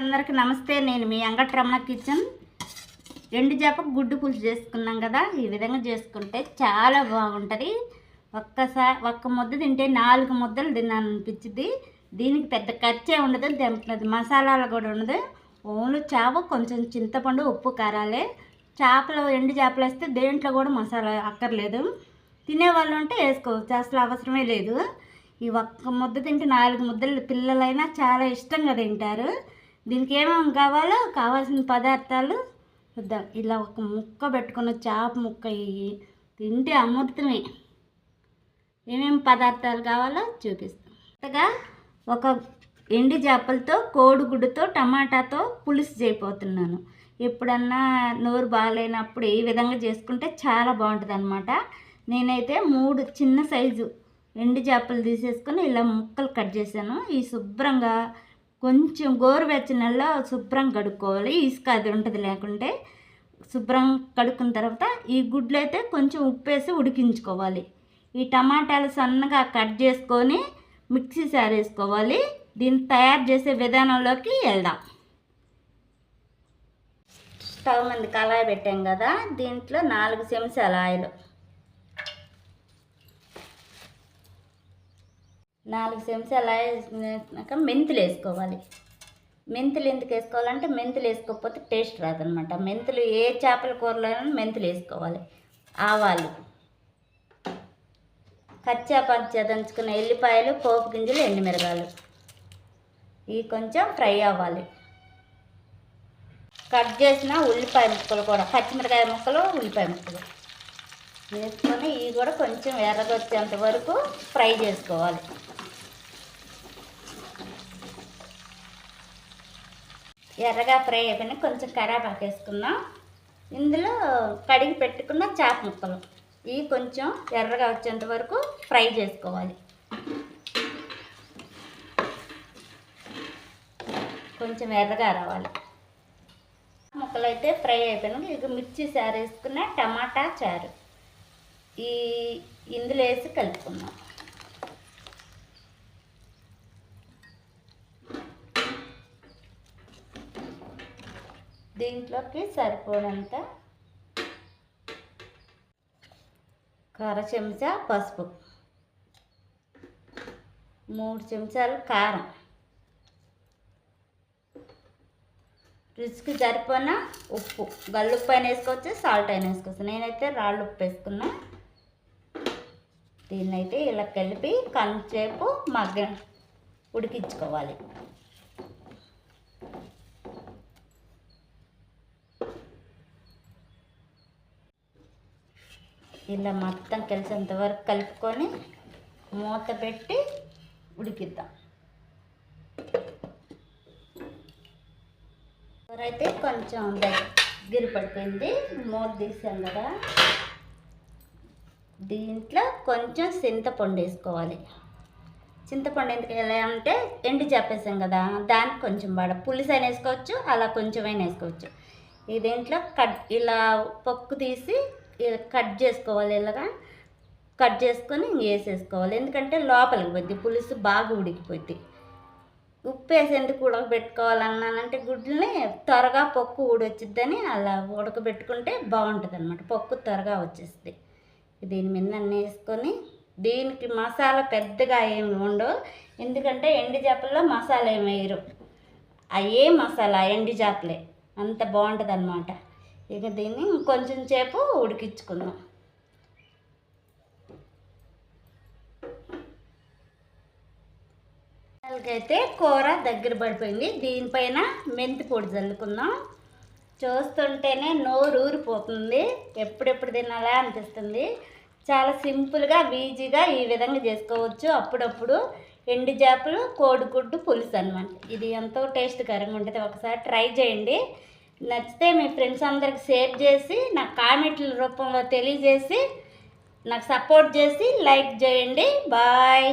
అందరికి నమస్తే. నేను మీ అంగటి రమణ కిచెన్. ఎండు చేప గుడ్డు పులుసు చేసుకున్నాం కదా ఈ విధంగా చేసుకుంటే చాలా బాగుంటుంది. ఒక్కసారి ఒక్క ముద్ద తింటే నాలుగు ముద్దలు తిన్నాను అనిపించింది దీనికి పెద్ద ఖర్చే ఉండదు దానికి మసాలాలు కూడా ఉండదు. ఓన్లీ చేప కొంచెం చింతపండు ఉప్పు కారాలే. చేపలు ఎండు చేపలు వేస్తే దేంట్లో కూడా మసాలా అక్కర్లేదు. తినేవాళ్ళు ఉంటే వేసుకోవచ్చు అసలు అవసరమే లేదు. ఈ ఒక్క ముద్ద తింటే నాలుగు ముద్దలు పిల్లలైనా చాలా ఇష్టంగా తింటారు. దీనికి ఏమేమి కావాలో కావాల్సిన పదార్థాలు చూద్దాం ఇలా ఒక ముక్క పెట్టుకున్న చేప ముక్క ఇవి తింటే అమృతమే. ఏమేమి పదార్థాలు కావాలో చూపిస్తాం. కొత్తగా ఒక ఎండి చేపలతో కోడిగుడ్డుతో టమాటాతో పులుసు చేయబోతున్నాను. ఎప్పుడన్నా నోరు బాగాలేనప్పుడు ఈ విధంగా చేసుకుంటే చాలా బాగుంటుంది అనమాట నేనైతే మూడు చిన్న సైజు ఎండు చేపలు తీసేసుకొని ఇలా ముక్కలు కట్ చేశాను. ఈ శుభ్రంగా కొంచెం గోరువెచ్చనల్లో శుభ్రం కడుక్కోవాలి. ఇసుక అది ఉంటుంది లేకుంటే శుభ్రం కడుక్కున్న తర్వాత ఈ గుడ్లు అయితే కొంచెం ఉప్పేసి ఉడికించుకోవాలి. ఈ టమాటాలు సన్నగా కట్ చేసుకొని మిక్సీ సారేసుకోవాలి దీన్ని తయారు చేసే విధానంలోకి వెళ్దాం. స్టవ్ మీద కళాయి పెట్టాం కదా దీంట్లో నాలుగు చెంచాల ఆయిల్. నాలుగు చెంచాల అలా వేసినాక మెంతులు వేసుకోవాలి. మెంతులు ఎందుకు వేసుకోవాలంటే మెంతులు వేసుకోకపోతే టేస్ట్ రాదనమాట. మెంతులు ఏ చేపల కూరలో మెంతులు వేసుకోవాలి. ఆవాలు కచ్చా పచ్చ దంచుకున్న ఎల్లిపాయలు పోపు గింజలు ఎండుమిరగాయలు ఇవి కొంచెం ఫ్రై అవ్వాలి. కట్ చేసిన ఉల్లిపాయ ముక్కలు కూడా పచ్చిమిరకాయ ముక్కలు ఉల్లిపాయ ముక్కలు వేసుకొని ఇవి కూడా కొంచెం ఎర్రగొచ్చేంత వరకు ఫ్రై చేసుకోవాలి. ఎర్రగా ఫ్రై అయిపోయినా కొంచెం కరాబాకు వేసుకుందాం. ఇందులో కడిగి పెట్టుకున్న చేప ముక్కలు. ఇవి కొంచెం ఎర్రగా వచ్చేంత వరకు ఫ్రై చేసుకోవాలి. కొంచెం ఎర్రగా రావాలి. ముక్కలు అయితే ఫ్రై అయిపోయినాక ఇక మిర్చి చారు వేసుకున్న టమాటా చారు. ఈ ఇందులో వేసి కలుపుకున్నాం దీంట్లోకి సరిపోనంత కర చెంచా పసుపు. మూడు చెంచాలు కారం. రుచికి సరిపోయిన ఉప్పు. గల్లుప్పు అయినా వేసుకోవచ్చు సాల్ట్ అయినా వేసుకోవచ్చు. నేనైతే రాళ్ళు ఉప్పు వేసుకున్నా. దీన్నైతే ఇలా కలిపి కంచేపు మగ్గ ఉడికించుకోవాలి. ఇలా మొత్తం కలిసేంత వరకు కలుపుకొని మూత పెట్టి ఉడికిద్దాం. కూర అయితే కొంచెం దగ్గర పడిపోయింది. మూత తీసాం కదా. దీంట్లో కొంచెం చింతపండు వేసుకోవాలి. చింతపండు ఎందుకు ఎలా అంటే ఎండి చెప్పేసాం కదా దానికి కొంచెం పడ పులుసు అయినా వేసుకోవచ్చు అలా కొంచెమైనా వేసుకోవచ్చు. ఈ దీంట్లో కట్ ఇలా పప్పు తీసి కట్ చేసుకోవాలి ఇలాగా? కట్ చేసుకొని వేసేసుకోవాలి. ఎందుకంటే లోపలికి పోద్ది పులుసు బాగా ఉడికిపోద్ది. ఉప్పు వేసేందుకు ఉడకబెట్టుకోవాలన్నానంటే గుడ్లని త్వరగా పప్పు ఊడొచ్చిద్దని అలా ఉడకబెట్టుకుంటే బాగుంటుంది అనమాట పప్పు త్వరగా వచ్చేస్తుంది. దీని మీద అన్నీ వేసుకొని దీనికి మసాలా పెద్దగా ఏమి ఉండవు. ఎందుకంటే ఎండు చేపల్లో మసాలా ఏమి వేయరు. అయ్యే మసాలా ఎండు చేపలే. అంత బాగుంటుంది అనమాట ఇక దీన్ని కొంచెం సేపు ఉడికించుకుందాం. అయితే కూర దగ్గర పడిపోయింది. దీనిపైన మెంతి పొడి చల్లుకుందాం. చూస్తుంటేనే నోరు ఊరిపోతుంది. ఎప్పుడెప్పుడు తినాలా అనిపిస్తుంది. చాలా సింపుల్గా ఈజీగా ఈ విధంగా చేసుకోవచ్చు. అప్పుడప్పుడు ఎండు చేపలు కోడిగుడ్డు పులుసు అనమాట ఇది ఎంతో టేస్ట్కరంగా ఉంటుంది. ఒకసారి ట్రై చేయండి. నచ్చితే మీ ఫ్రెండ్స్ అందరికి షేర్ చేసి నాకు కామెంట్ల రూపంలో తెలియజేసి నాకు సపోర్ట్ చేసి లైక్ చేయండి. బాయ్.